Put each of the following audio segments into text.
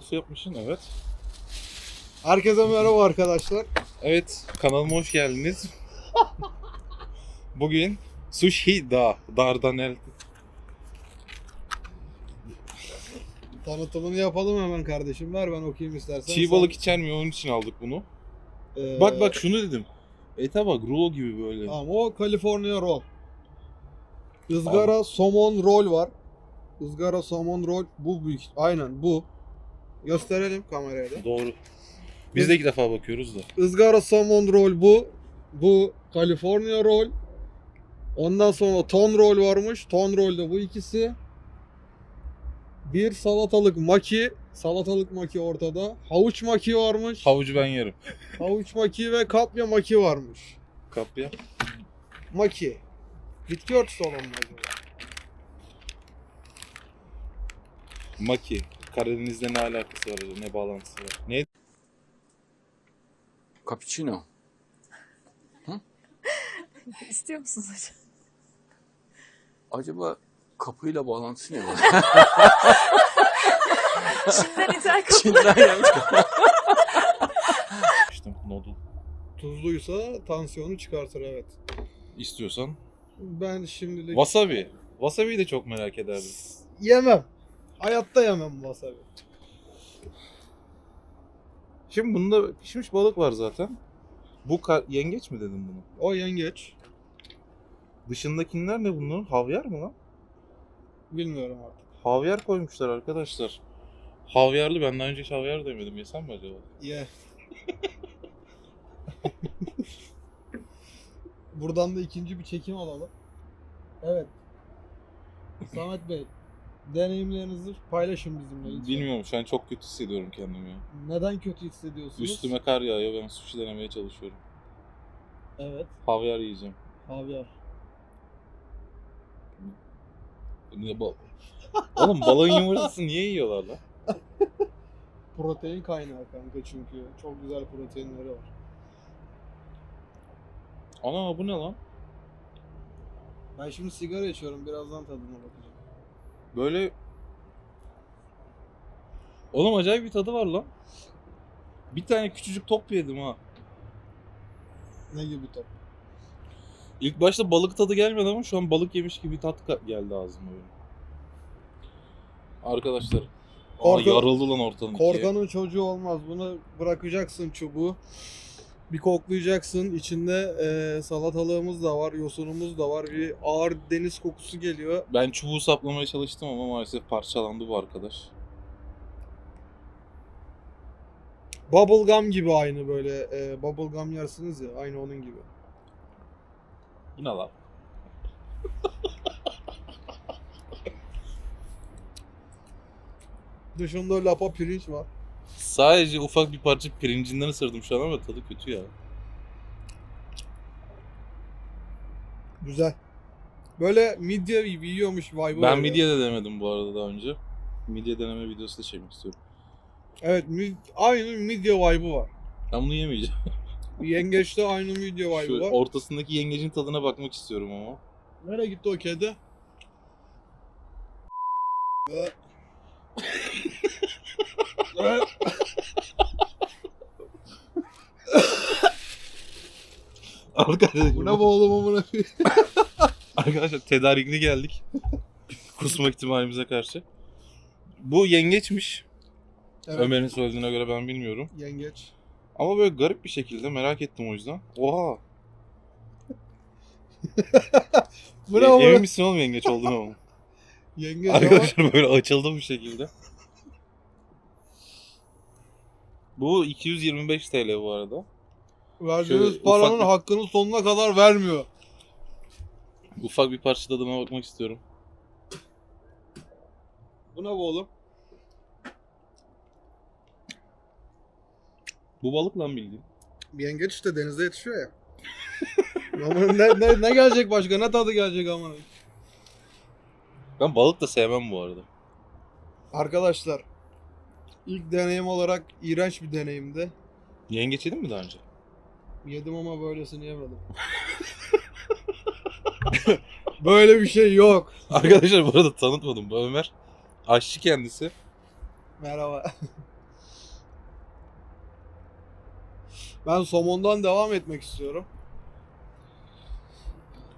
kılıf yapmışsın evet. Herkese merhaba arkadaşlar. Evet kanalıma hoş geldiniz. Bugün Sushi Da, Dardanel. Tanıtımını yapalım hemen kardeşim. Ver ben okuyayım istersen. Çiğ balık içermiyor onun için aldık bunu. Ee, Bak bak şunu dedim. Ete bak rulo gibi böyle. Tamam o California roll. Izgara somon roll var. Izgara somon roll bu büyük. Aynen bu. Gösterelim kameraya da. Doğru. Biz de ilk defa bakıyoruz da. Izgara somon roll bu. Bu California roll. Ondan sonra ton roll varmış. Ton roll de bu ikisi. Bir salatalık maki. Salatalık maki ortada. Havuç maki varmış. Havucu ben yerim. Havuç maki ve kapya maki varmış. Kapya. Maki. Bitki örtüsü olan mı acaba? Maki. Karadeniz'le ne alakası var acaba? Ne bağlantısı var? Ne? Cappuccino. İstiyor musunuz hocam? Acaba kapıyla bağlantısı ne var? Şimdiden ithal kapı. Çin'den gelmiş. İşte noodle. Tuzluysa tansiyonu çıkartır evet. İstiyorsan. Ben şimdilik Wasabi. Wasabi'yi de çok merak ederdim. yemem. Hayatta yemem wasabi. Şimdi bunda pişmiş balık var zaten. Bu ka- yengeç mi dedim bunu? O yengeç. Dışındakiler ne bunların? Havyar mı lan? Bilmiyorum artık. Havyar koymuşlar arkadaşlar. Havyarlı ben daha önce hiç havyar demedim. Yesem mi acaba? Ye. Buradan da ikinci bir çekim alalım. Evet. Samet Bey, deneyimlerinizi paylaşın bizimle lütfen. Bilmiyorum şu an çok kötü hissediyorum kendimi ya. Neden kötü hissediyorsunuz? Üstüme kar yağıyor ben sushi denemeye çalışıyorum. Evet, Havyar yiyeceğim. havyar. Niye bal... Oğlum balığın yumurtasını niye yiyorlar lan? Protein kaynağı kanka çünkü. Çok güzel proteinleri var. Ana bu ne lan? Ben şimdi sigara içiyorum. Birazdan tadına bakacağım. Böyle... Oğlum acayip bir tadı var lan. Bir tane küçücük top yedim ha. Ne gibi top? İlk başta balık tadı gelmedi ama şu an balık yemiş gibi tat geldi ağzıma benim. Arkadaşlar. Aa, Korkan- yarıldı lan ortadan ikiye. Korkanın çocuğu olmaz. Bunu bırakacaksın çubuğu. Bir koklayacaksın. İçinde eee, salatalığımız da var, yosunumuz da var. Bir ağır deniz kokusu geliyor. Ben çubuğu saplamaya çalıştım ama maalesef parçalandı bu arkadaş. Bubblegum gibi aynı böyle. eee bubblegum yersiniz ya. Aynı onun gibi. Bu ne lan? Dışında lapa pirinç var. Sadece ufak bir parça pirincinden ısırdım şu an ama tadı kötü ya. Güzel. Böyle midye yiyormuş vibe'ı Ben var midye de denemedim bu arada daha önce. Midye deneme videosu da çekmek istiyorum. Evet mid- aynı midye vibe'ı var. Ben bunu yemeyeceğim. Yengeçte aynı midye vibe'ı Şu var. ortasındaki yengecin tadına bakmak istiyorum ama. Nereye gitti o kedi? Arkadaşlar, Bu ne bu oğlum amına koyayım? Arkadaşlar tedarikli geldik. Kusma ihtimalimize karşı. Bu yengeçmiş. Evet, Ömer'in söylediğine göre ben bilmiyorum. yengeç. Ama böyle garip bir şekilde merak ettim o yüzden. Oha. Bu ne E- amına? Emin misin oğlum yengeç olduğunu ama? Yengeç ama Arkadaşlar böyle açıldı bu şekilde. Bu 225 TL bu arada. Verdiğiniz Şöyle paranın ufak bir- hakkını sonuna kadar vermiyor. Ufak bir parça tadına bakmak istiyorum. Bu ne bu oğlum? Bu balık lan bildiğin. Bir yengeç işte denizde yetişiyor ya. Ama ne, ne, ne gelecek başka? Ne tadı gelecek amına? Ben balık da sevmem bu arada. Arkadaşlar ilk deneyim olarak iğrenç bir deneyimdi. Yengeç yedin mi daha önce? Yedim ama böylesini yemedim. Böyle bir şey yok. Arkadaşlar bu arada tanıtmadım. Bu Ömer aşçı kendisi. Merhaba. Ben somondan devam etmek istiyorum.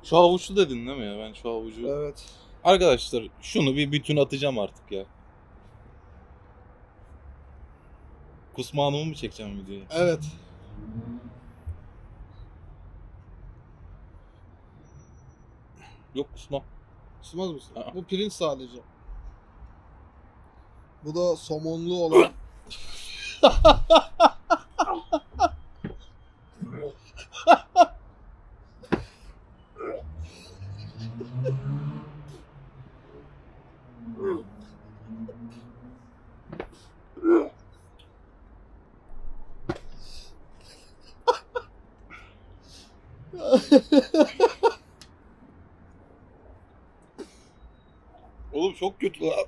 Şu havuçlu dedin değil mi ya? Ben şu havucu... Evet. Arkadaşlar şunu bir bütün atacağım artık ya. Kusma Hanım'ı mı çekeceğim videoya? Evet. Yok kusmam. Kusmaz mısın? Aa. Bu pirinç sadece. Bu da somonlu olan. Oğlum çok kötü lan.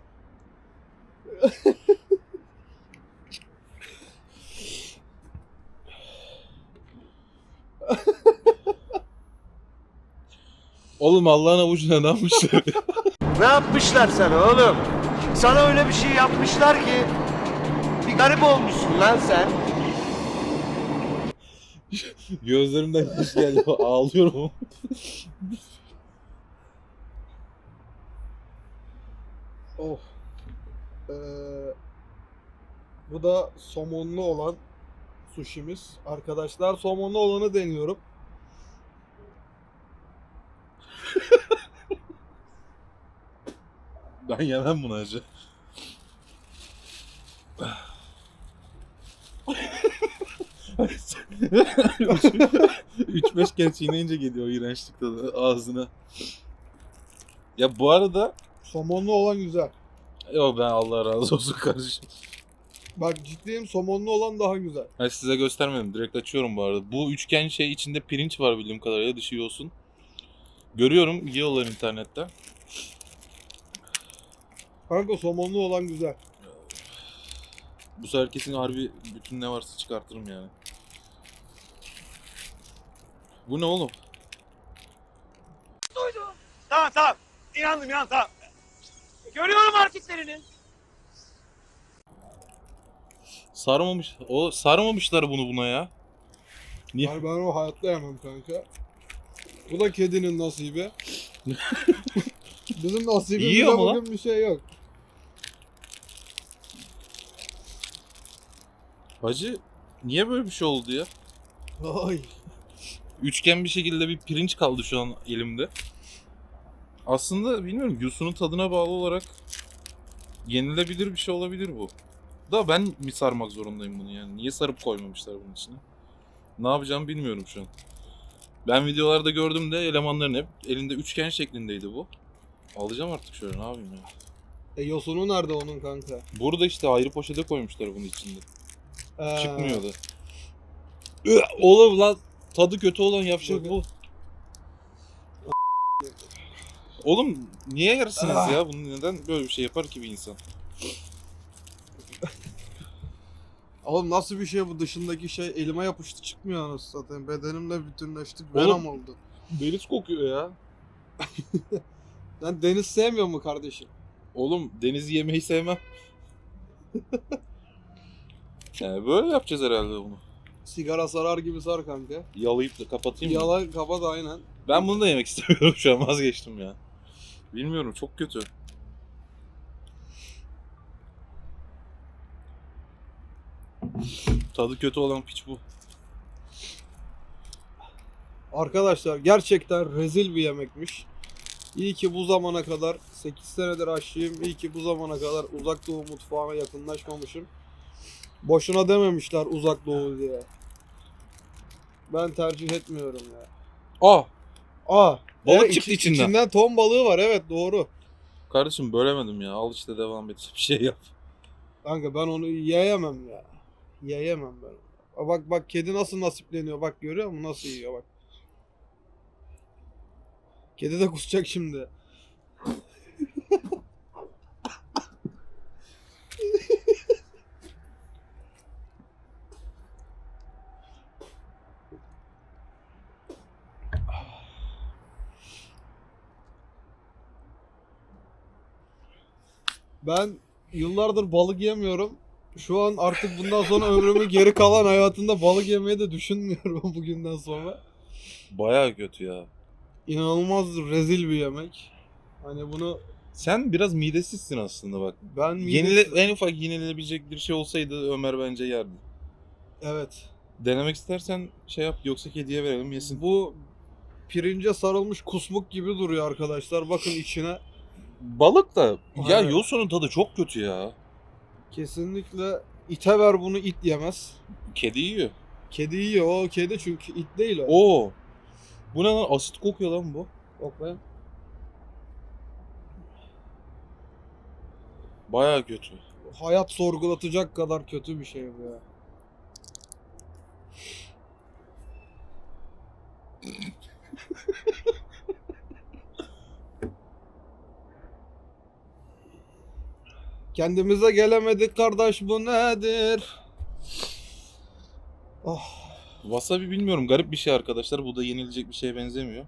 Oğlum Allah'ın avucuna ne yapmışlar? Ne yapmışlar sana oğlum? Sana öyle bir şey yapmışlar ki bir garip olmuşsun lan sen. Gözlerimden yaş geliyor. Ağlıyorum. Oh. Ee, bu da somonlu olan suşimiz. Arkadaşlar somonlu olanı deniyorum. Ben yemem bunu acı. Üç beş kere çiğneyince geliyor iğrençlik tadı ağzına. Ya bu arada Somonlu olan güzel. Yok ben Allah razı olsun kardeşim. Bak ciddiyim somonlu olan daha güzel. Ben size göstermedim. Direkt açıyorum bu arada. Bu üçgen şey içinde pirinç var bildiğim kadarıyla dışı yosun. Görüyorum yiyorlar internette. Kanka somonlu olan güzel. Bu sefer kesin harbi bütün ne varsa çıkartırım yani. Bu ne oğlum? Tamam tamam. İnandım inandım tamam. Görüyorum hareketlerini. Sarmamış. O sarmamışlar bunu buna ya. Niye? Yani ben o hayatta yemem kanka. Bu da kedinin nasibi. Bizim nasibimizde Yiyor mu lan? bugün bir şey yok. Hacı niye böyle bir şey oldu ya? Ay. Üçgen bir şekilde bir pirinç kaldı şu an elimde. Aslında bilmiyorum yosunun tadına bağlı olarak yenilebilir bir şey olabilir bu. Da ben mi sarmak zorundayım bunu yani? Niye sarıp koymamışlar bunun içine? Ne yapacağımı bilmiyorum şu an. Ben videolarda gördüm de elemanların hep elinde üçgen şeklindeydi bu. Alacağım artık şöyle ne yapayım ya. E yosunu nerede onun kanka? Burada işte ayrı poşete koymuşlar bunun içinde. Ee, Çıkmıyordu. Oğlum lan tadı kötü olan yapacak bu. Oğlum niye yarısınız Ah. ya? Bunu neden böyle bir şey yapar ki bir insan? Oğlum nasıl bir şey bu dışındaki şey elime yapıştı çıkmıyor anasını satayım. Bedenimle bütünleştik venom oldu. Deniz kokuyor ya. Sen deniz sevmiyor mu kardeşim? Oğlum deniz yemeyi sevmem. yani böyle yapacağız herhalde bunu. Sigara sarar gibi sar kanka. Yalayıp da kapatayım mı? Yalan kapat aynen. Ben bunu da yemek istemiyorum şu an vazgeçtim ya. Bilmiyorum çok kötü. Tadı kötü olan piç bu. Arkadaşlar gerçekten rezil bir yemekmiş. İyi ki bu zamana kadar 8 senedir aşçıyım. İyi ki bu zamana kadar uzak doğu mutfağına yakınlaşmamışım. Boşuna dememişler uzak doğu diye. Ben tercih etmiyorum ya. Aa! Aa, Balık evet, çıktı içi- içinden. İçinden ton balığı var evet doğru. Kardeşim bölemedim ya. Al işte devam et. Bir şey yap. Kanka ben onu yiyemem ya. Yiyemem ben. onu. Bak bak kedi nasıl nasipleniyor bak görüyor musun nasıl yiyor bak. Kedi de kusacak şimdi. Ben yıllardır balık yemiyorum. Şu an artık bundan sonra ömrümün geri kalan hayatında balık yemeyi de düşünmüyorum bugünden sonra. Bayağı kötü ya. İnanılmaz rezil bir yemek. Hani bunu Sen biraz midesizsin aslında bak. ben Yenile, en ufak yenilebilecek bir şey olsaydı Ömer bence yerdi. Evet. Denemek istersen şey yap yoksa kediye verelim yesin. Bu pirince sarılmış kusmuk gibi duruyor arkadaşlar. Bakın içine Balık da ya Aynen. yosunun tadı çok kötü ya. kesinlikle ite ver bunu it yemez. Kedi yiyor. Kedi yiyor o kedi çünkü it değil o. Oo. Bu ne lan? Asit kokuyor lan bu. Be. Bayağı kötü. Hayat sorgulatacak kadar kötü bir şey bu ya. Kendimize gelemedik kardeş bu nedir? Oh, Wasabi bilmiyorum garip bir şey arkadaşlar. Bu da yenilecek bir şeye benzemiyor.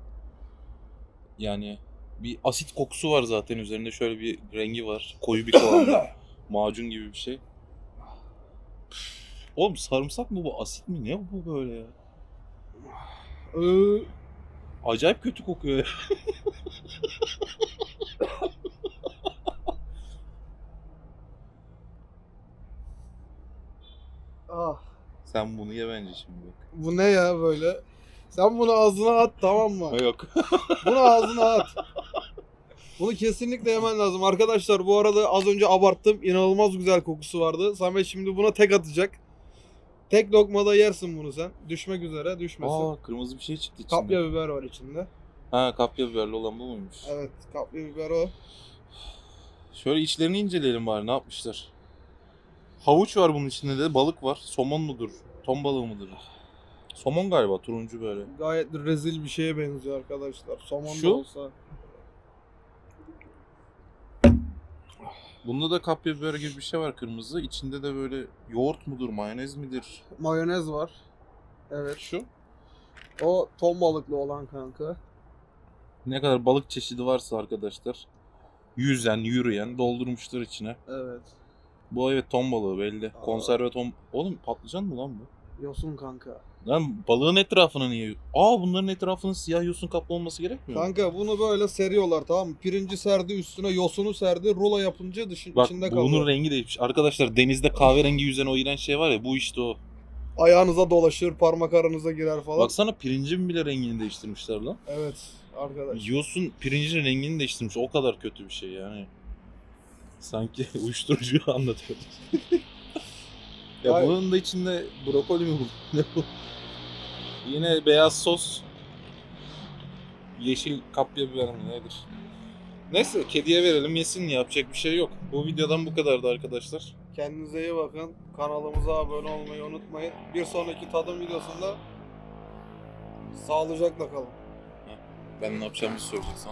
Yani bir asit kokusu var zaten üzerinde şöyle bir rengi var. Koyu bir kıvamda. Macun gibi bir şey. Oğlum sarımsak mı bu asit mi? Ne bu böyle ya? ıı, Acayip kötü kokuyor ya. ah, Sen bunu ye bence şimdi bak. bu ne ya böyle? Sen bunu ağzına at tamam mı? Yok. Bunu ağzına at. Bunu kesinlikle yemen lazım. Arkadaşlar bu arada az önce abarttım. İnanılmaz güzel kokusu vardı. Samet şimdi buna tek atacak. Tek lokmada yersin bunu sen. Düşmek üzere düşmesin. Aa kırmızı bir şey çıktı içinden. kapya biber var içinde. Ha kapya biberli olan bu muymuş? Evet kapya biber o. Şöyle içlerini inceleyelim bari ne yapmışlar. Havuç var bunun içinde de balık var. Somon mudur? Ton balığı mıdır? Somon galiba turuncu böyle. Gayet rezil bir şeye benziyor arkadaşlar. Somon Şu? da olsa. Bunda da kapya biber gibi bir şey var kırmızı. İçinde de böyle yoğurt mudur, mayonez midir? Mayonez var. Evet. Şu. O ton balıklı olan kanka. Ne kadar balık çeşidi varsa arkadaşlar. Yüzen, yürüyen doldurmuşlar içine. Evet. Bu evet ton balığı belli. Aa. Konserve ton... Oğlum patlıcan mı lan bu? Yosun kanka. Lan balığın etrafına niye... Aa bunların etrafının siyah yosun kaplı olması gerekmiyor mu? Kanka bunu böyle seriyorlar tamam mı? Pirinci serdi üstüne yosunu serdi. Rulo yapınca dışı, Bak içinde bunun kalıyor. rengi değişmiş. Arkadaşlar denizde kahverengi yüzen o iğrenç şey var ya bu işte o. Ayağınıza dolaşır, parmak aranıza girer falan. Baksana pirincin bile rengini değiştirmişler lan. Evet arkadaş. Yosun pirincin rengini değiştirmiş. O kadar kötü bir şey yani. Sanki uyuşturucu anlatıyor. ya Ay- bunun da içinde brokoli mi bu? Ne bu? Yine beyaz sos. Yeşil kapya biber mi nedir? Neyse kediye verelim yesin yapacak bir şey yok. Bu videodan bu kadardı arkadaşlar. Kendinize iyi bakın. Kanalımıza abone olmayı unutmayın. Bir sonraki tadım videosunda sağlıcakla kalın. Ben ne yapacağımı söyleyeceksin.